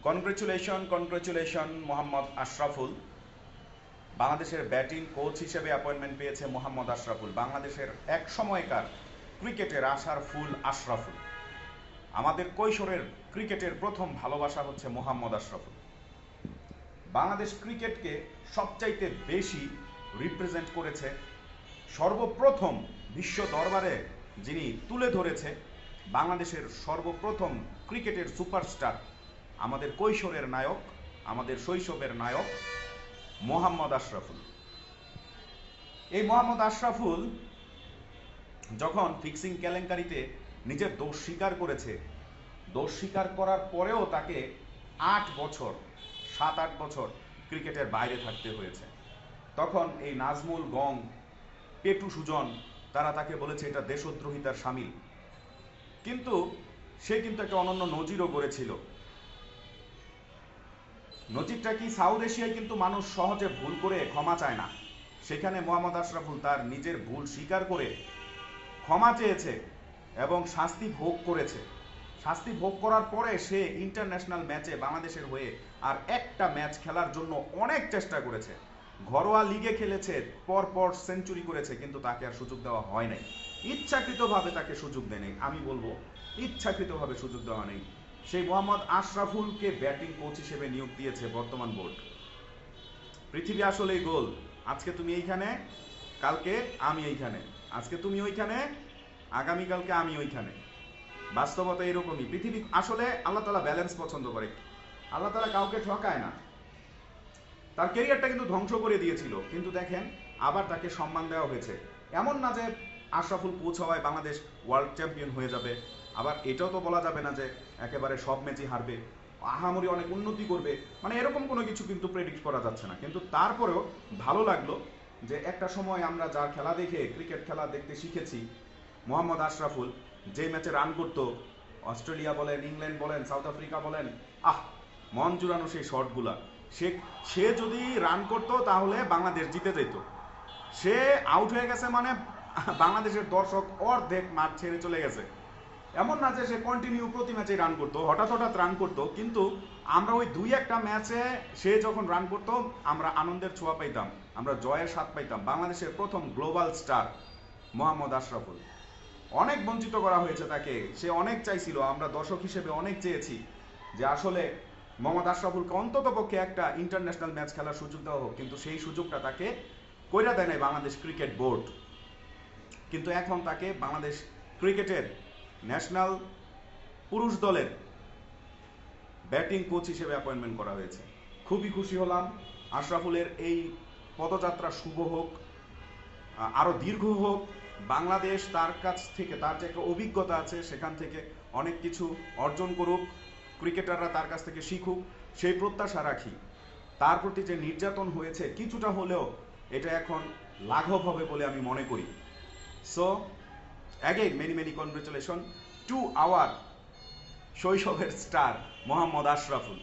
Congratulation congratulation Mohammad Ashraful বাংলাদেশের batting coach হিসেবে appointment পেয়েছে মোহাম্মদ আশরাফুল বাংলাদেশের এক সময়কার ক্রিকেটের আশার ফুল আশরাফুল আমাদের কৈশোরের ক্রিকেটের প্রথম ভালোবাসা হচ্ছে মোহাম্মদ আশরাফুল বাংলাদেশ ক্রিকেটকে সবচাইতে বেশি রিপ্রেজেন্ট করেছে সর্বপ্রথম বিশ্ব দরবারে যিনি তুলে ধরেছে বাংলাদেশের সর্বপ্রথম ক্রিকেটের সুপারস্টার আমাদের কৈশোরের নায়ক, আমাদের শৈশবের নায়ক মোহাম্মদ আশরাফুল। এই মোহাম্মদ আশরাফুল যখন ফিক্সিং কেলেঙ্কারিতে নিজের দোষ স্বীকার করেছে, দোষ স্বীকার করার পরেও তাকে আট বছর, সাত, আট বছর ক্রিকেটের বাইরে থাকতে হয়েছে। তখন এই নাজমুল গং, পেটু সুজন, তারা তাকে বলেছে, এটা দেশদ্রোহিতার সামিল। কিন্তু সে কিন্তু একটা অনন্য নজিরও গড়েছিল। নজিরটা কি সাউথ এশিয়ায় কিন্তু মানুষ সহজে ভুল করে ক্ষমা চায় না। সেখানে মোহাম্মদ আশরাফুল তার নিজের ভুল স্বীকার করে ক্ষমা চেয়েছে এবং শাস্তি ভোগ করেছে। শাস্তি ভোগ করার পরে সে ইন্টারন্যাশনাল ম্যাচে বাংলাদেশের হয়ে আর একটা ম্যাচ খেলার জন্য অনেক চেষ্টা করেছে। ঘরোয়া লিগে খেলেছে পর পর সেঞ্চুরি করেছে, কিন্তু তাকে আর সুযোগ দেওয়া হয় নাই। ইচ্ছাকৃতভাবে তাকে সুযোগ দেয় আমি বলব, ইচ্ছাকৃতভাবে সুযোগ দেওয়া নেই। সেই মোহাম্মদ আশরাফুলকে ব্যাটিং কোচ হিসেবে নিয়োগ দিয়েছে বর্তমান বোর্ড। পৃথিবী আসলেই গোল। আজকে তুমি এইখানে, কালকে আমি এইখানে। আজকে তুমি ওইখানে, আগামীকালকে আমি ওইখানে। বাস্তবতা এরকমই। পৃথিবী আসলে আল্লাহ তালা ব্যালেন্স পছন্দ করে। আল্লাহ তালা কাউকে ঠকায় না। তার কেরিয়ারটা কিন্তু ধ্বংস করে দিয়েছিল। কিন্তু দেখেন, আবার তাকে সম্মান দেওয়া হয়েছে। এমন না যে আশরাফুল কোচ হওয়ায় বাংলাদেশ ওয়ার্ল্ড চ্যাম্পিয়ন হয়ে যাবে। আবার এটাও তো বলা যাবে না যে একেবারে সব ম্যাচই হারবে। আহামরি অনেক উন্নতি করবে। মানে এরকম কোনো কিছু কিন্তু প্রেডিক্ট করা যাচ্ছে না। কিন্তু তারপরেও ভালো লাগল যে একটা সময় আমরা যার খেলা দেখে ক্রিকেট খেলা দেখতে শিখেছি, মোহাম্মদ আশরাফুল যে ম্যাচে রান করতো, অস্ট্রেলিয়া বলেন, ইংল্যান্ড বলেন, সাউথ আফ্রিকা বলেন, আহ, মন জুড়ানো সেই শটগুলা। সে সে যদি রান করতো তাহলে বাংলাদেশ জিতে যেত। সে আউট হয়ে গেছে মানে বাংলাদেশের দর্শক অর্ধেক মাঠ ছেড়ে চলে গেছে। এমন না যে সে কন্টিনিউ প্রতি ম্যাচে রান করতো, হঠাৎ হঠাৎ রান করতো। কিন্তু আমরা ওই দুই একটা ম্যাচে সে যখন রান করতো, আমরা আনন্দের ছোঁয়া পাইতাম, আমরা জয়ের স্বাদ পাইতাম। বাংলাদেশের প্রথম গ্লোবাল স্টার মোহাম্মদ আশরাফুল। অনেক বঞ্চিত করা হয়েছে তাকে, সে অনেক চাইছিল, আমরা দর্শক হিসেবে অনেক চেয়েছি যে আসলে মোহাম্মদ আশরাফুলকে অন্তত পক্ষে একটা ইন্টারন্যাশনাল ম্যাচ খেলার সুযোগ দেওয়া হোক, কিন্তু সেই সুযোগটা তাকে কইরা দেয় নাই বাংলাদেশ ক্রিকেট বোর্ড কিন্তু এখন তাকে বাংলাদেশ ক্রিকেটের ন্যাশনাল পুরুষ দলের ব্যাটিং কোচ হিসেবে অ্যাপয়েন্টমেন্ট করা হয়েছে। খুবই খুশি হলাম। আশরাফুলের এই পদযাত্রা শুভ হোক আরও দীর্ঘ হোক। বাংলাদেশ তার কাছ থেকে, তার যে একটা অভিজ্ঞতা আছে, সেখান থেকে অনেক কিছু অর্জন করুক, ক্রিকেটাররা তার কাছ থেকে শিখুক, সেই প্রত্যাশা রাখি। তার প্রতি যে নির্যাতন হয়েছে, কিছুটা হলেও এটা এখন লাঘব হবে বলে আমি মনে করি। So again many many congratulation to our শৈশবের স্টার মোহাম্মদ আশরাফুল